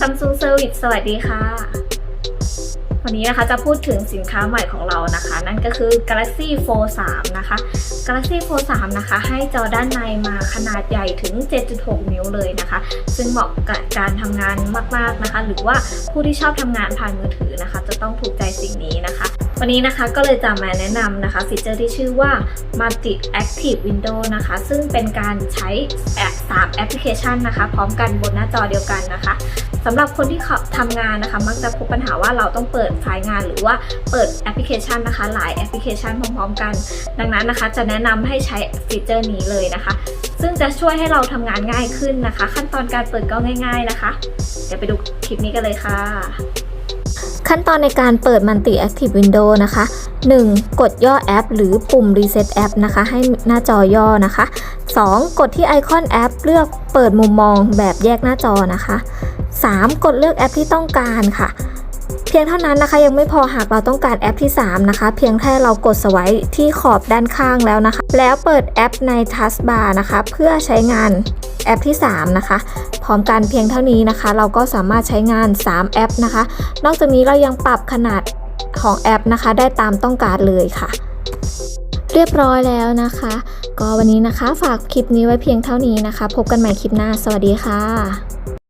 Samsung Service สวัสดีค่ะ วันนี้นะคะจะพูดถึงสินค้าใหม่ของเรานะคะ นั่นก็คือ Galaxy Fold 3นะคะ Galaxy Fold 3นะคะ ให้จอด้านในมาขนาดใหญ่ถึง 7.6 นิ้วเลยนะคะ ซึ่งเหมาะกับการทำงานมากๆนะคะ หรือว่าผู้ที่ชอบทำงานผ่านมือถือนะคะ จะต้องถูกใจสิ่งนี้นะคะวันนี้นะคะก็เลยจะมาแนะนำนะคะฟีเจอร์ที่ชื่อว่า Multi Active Window นะคะ ซึ่งเป็นการใช้แอป3แอปพลิเคชันนะคะ พร้อมกันบนหน้าจอเดียวกันนะคะ สำหรับคนที่เขาทำงานนะคะ มักจะพบปัญหาว่าเราต้องเปิดไฟล์งาน หรือว่าเปิดแอปพลิเคชันนะคะ หลายแอปพลิเคชันพร้อมๆกัน ดังนั้นนะคะ จะแนะนำให้ใช้ฟีเจอร์นี้เลยนะคะ ซึ่งจะช่วยให้เราทำงานง่ายขึ้นนะคะ ขั้นตอนการเปิดก็ง่าย ๆนะคะ เดี๋ยวไปดูคลิปนี้กันเลยค่ะ ขั้นตอนในการเปิด Multi Active Window นะคะ 1. กดย่อแอป หรือปุ่ม Reset App นะคะ ให้หน้าจอย่อนะคะ 2. กดที่ไอคอนแอป เลือกเปิดมุมมองแบบแยกหน้าจอนะคะ 3. กดเลือกแอปที่ต้องการค่ะ เพียงเท่านั้นนะคะยังไม่พอหากเราต้องการแอปที่ 3 นะคะ เพียงแค่เรากดสไว้ที่ขอบด้านข้างแล้วนะคะ แล้วเปิดแอปในทัสบาร์นะคะ เพื่อใช้งานแอปที่ 3 นะคะ พร้อมกันเพียงเท่านี้นะคะ เราก็สามารถใช้งาน 3 แอปนะคะ นอกจากนี้เรายังปรับขนาดของแอปนะคะ ได้ตามต้องการเลยค่ะ เรียบร้อยแล้วนะคะ ก็วันนี้นะคะ ฝากคลิปนี้ไว้เพียงเท่านี้นะคะ พบกันใหม่คลิปหน้า สวัสดีค่ะ